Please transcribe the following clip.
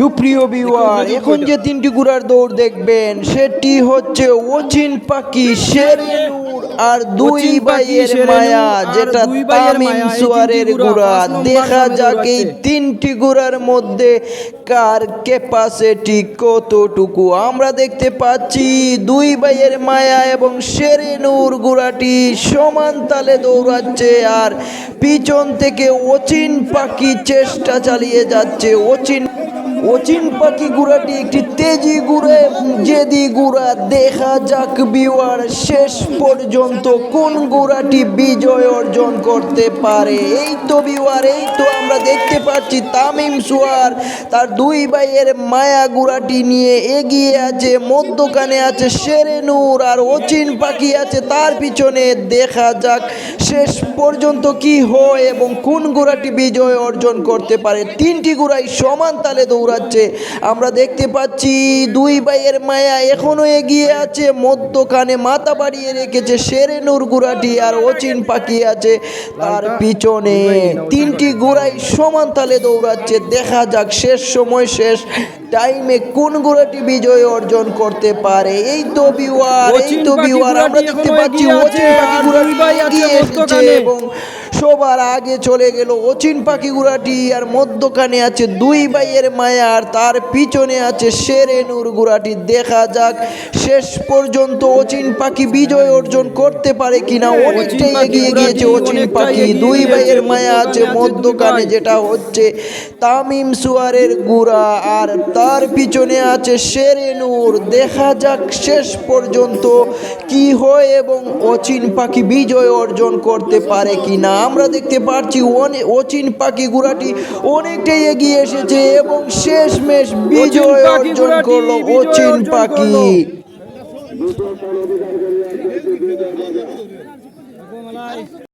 সুপ্রিয় বিওয়ার এখন যে তিনটি ঘোড়ার দৌড় দেখবেন সেটি হচ্ছে ওচিন পাখি শেরেনুর আর দুই ভাইয়ের মায়া যেটা তামিম সুয়ারের নম্বর দেখা যাক এই তিনটি ঘোড়ার মধ্যে কার ক্যাপাসিটি কতটুকু। আমরা দেখতে পাচ্ছি দুই ভাইয়ের মায়া এবং শেরেনুর ঘোড়াটি সমান তালে দৌড়াচ্ছে আর পিছন থেকে ওচিন পাখি চেষ্টা চালিয়ে যাচ্ছে। ওচিন ওচিন পাখি গুড়াটি একটি তেজি গুড়া, জেদি গুড়া। দেখা যাক বিওয়ার শেষ পর্যন্ত কোন গুড়াটি বিজয় অর্জন করতে পারে। এই তো বিওয়ার, এই তো আমরা দেখতে পাচ্ছি তামিম সুয়ার। তার দুই ভাইয়ের মায়া গুড়াটি নিয়ে এগিয়ে আছে, মধ্যখানে আছে শেরেনুর আর ওচিন পাখি আছে তার পিছনে। দেখা যাক শেষ পর্যন্ত কি হয় এবং কোন গুড়াটি বিজয় অর্জন করতে পারে। তিনটি গুড়াই সমান তালে দৌড়াচ্ছে। আমরা দেখতে পাচ্ছি দুই ভাইয়ের মায়া এখনও এগিয়ে আছে মধ্যখানে মাথা বাড়িয়ে রেখেছে শেরেনুর গুড়াটি আর অচিন পাখি আছে তার পিছনে। তিনটি গুড়াই সমান তালে দৌড়াচ্ছে। দেখা যাক শেষ সময় শেষ টাইমে কোন গুড়াটি বিজয় অর্জন করতে পারে। এই তো বিওয়ার এই তো বিওয়ার আমরা দেখতে পাচ্ছি অচিন পাখি গুড়াটি এগিয়ে এসেছে এবং সবার আগে চলে গেল অচিন পাখি গুড়াটি আর মধ্যখানে আছে দুই ভাইয়ের মায়া আর তার পিছনে আছে শেরেনুর গুড়াটি। দেখা যাক শেষ পর্যন্ত অচিন পাখি বিজয় অর্জন করতে পারে কিনা। অনেকটাই পাখি এগিয়ে গিয়েছে অচিন পাখি। দুই ভাইয়ের মায়া আছে মধ্যখানে। যেটা হচ্ছে তামিম সুয়ারের গুড়া আর তার পিছনে আছে শেরেনুর। দেখা যাক শেষ পর্যন্ত কি হয় এবং অচিন পাখি বিজয় অর্জন করতে পারে কিনা। আমরা দেখতে পাচ্ছি অনে- অচিন পাখি গুড়াটি অনেকটাই এগিয়ে এসেছে এবং শেষমেশ বিজয় অর্জন করল অচিন পাখি।